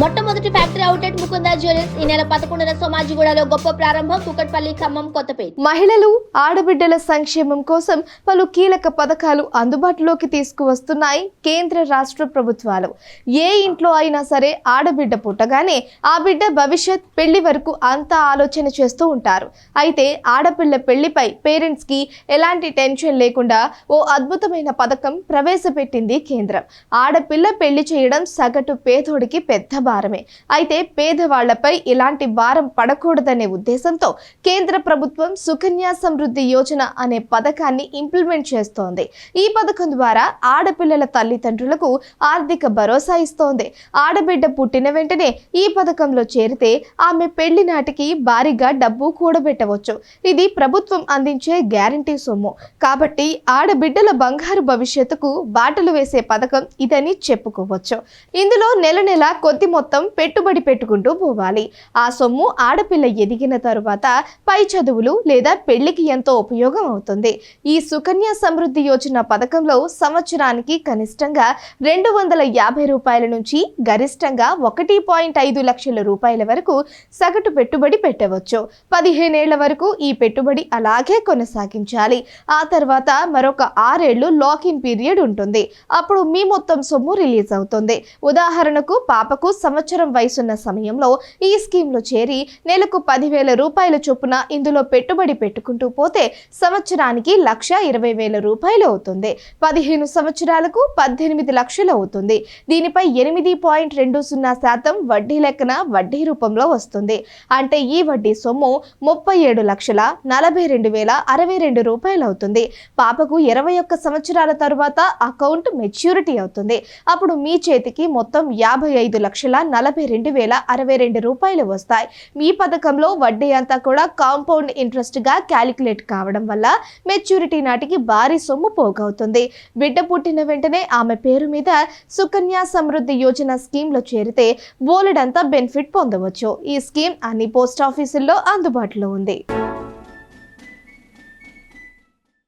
మొట్టమొదటి factory outlet Mukunda jewellers ఈ నెల పదకొండున సోమాజిగూడలో గొప్ప ప్రారంభం కుకట్పల్లి ఖమ్మం కొత్తపేట. మహిళలు ఆడబిడ్డల సంక్షేమం కోసం పలు కీలక పథకాలు అందుబాటులోకి తీసుకువస్తున్నాయి కేంద్ర రాష్ట్ర ప్రభుత్వాలు. ఏ ఇంట్లో అయినా సరే ఆడబిడ్డ పుట్టగానే ఆ బిడ్డ భవిష్యత్ పెళ్ళి వరకు అంతా ఆలోచన చేస్తూ ఉంటారు. అయితే ఆడపిల్ల పెళ్ళిపై పేరెంట్స్కి ఎలాంటి టెన్షన్ లేకుండా ఓ అద్భుతమైన పథకం ప్రవేశపెట్టింది కేంద్రం. ఆడపిల్ల పెళ్ళి చేయడం సగటు పేదోడికి పెద్ద భారమే అయితే పేదవాళ్ళపై ఇలాంటి భారం పడకూడదనే ఉద్దేశంతో కేంద్ర ప్రభుత్వం సుకన్య సమృద్ధి యోజన అనే పథకాన్ని ఇంప్లిమెంట్ చేస్తోంది. ఈ పథకం ద్వారా ఆడపిల్లల తల్లిదండ్రులకు ఆర్థిక భరోసా ఇస్తోంది. ఆడబిడ్డ పుట్టిన వెంటనే ఈ పథకంలో చేరితే ఆమె పెళ్ళి నాటికి భారీగా డబ్బు కూడబెట్టవచ్చు. ఇది ప్రభుత్వం అందించే గ్యారంటీ సొమ్ము. కాబట్టి ఆడబిడ్డల బంగారు భవిష్యత్తుకు బాటలు వేసే పథకం ఇదని చెప్పుకోవచ్చు. ఇందులో నెల నెల కొద్ది మొత్తం పెట్టుబడి పెట్టుకుంటూ పోవాలి. ఆ సొమ్ము ఆడపిల్ల ఎదిగిన తరువాత పై చదువులు లేదా పెళ్ళికి ఎంతో ఉపయోగం అవుతుంది. ఈ సుకన్య సమృద్ధి యోజన పథకంలో సంవత్సరానికి కనిష్టంగా రెండు వందల యాభై రూపాయల నుంచి గరిష్టంగా ఒకటి పాయింట్ ఐదు లక్షల రూపాయల వరకు సగటు పెట్టుబడి పెట్టవచ్చు. పదిహేనేళ్ళ వరకు ఈ పెట్టుబడి అలాగే కొనసాగించాలి. ఆ తర్వాత మరొక ఆరేళ్ళు లాక్ ఇన్ పీరియడ్ ఉంటుంది. అప్పుడు మీ మొత్తం సొమ్ము రిలీజ్ అవుతుంది. ఉదాహరణకు పాపకు సంవత్సరం వయసున్న సమయంలో ఈ స్కీమ్లో చేరి నెలకు పదివేల రూపాయల చొప్పున ఇందులో పెట్టుబడి పెట్టుకుంటూ పోతే సంవత్సరానికి లక్ష ఇరవై వేల రూపాయలు అవుతుంది. పదిహేను సంవత్సరాలకు పద్దెనిమిది లక్షలు అవుతుంది. దీనిపై ఎనిమిది పాయింట్ రెండు సున్నా శాతం వడ్డీ లెక్కన వడ్డీ రూపంలో వస్తుంది. అంటే ఈ వడ్డీ సొమ్ము ముప్పై ఏడు లక్షల నలభై రెండు వేల అరవై రెండు రూపాయలు అవుతుంది. పాపకు ఇరవై ఒక్క సంవత్సరాల తరువాత అకౌంట్ మెచ్యూరిటీ అవుతుంది. అప్పుడు మీ చేతికి మొత్తం యాభై ఐదు లక్షల నలభై రెండు వేల అరవై రెండు రూపాయలు వస్తాయి. మీ పథకంలో వడ్డీ అంతా కూడా కాంపౌండ్ ఇంట్రెస్ట్గా క్యాలిక్యులేట్ కావడం వల్ల మెచ్యూరిటీ నాటికి భారీ సొమ్ము పోగవుతుంది. బిడ్డ పుట్టిన వెంటనే ఆమె పేరు మీద సుకన్య సమృద్ధి యోజన స్కీమ్లో చేరితే బోలెడంతా బెనిఫిట్ పొందవచ్చు. ఈ స్కీమ్ అన్ని పోస్ట్ ఆఫీసుల్లో అందుబాటులో ఉంది.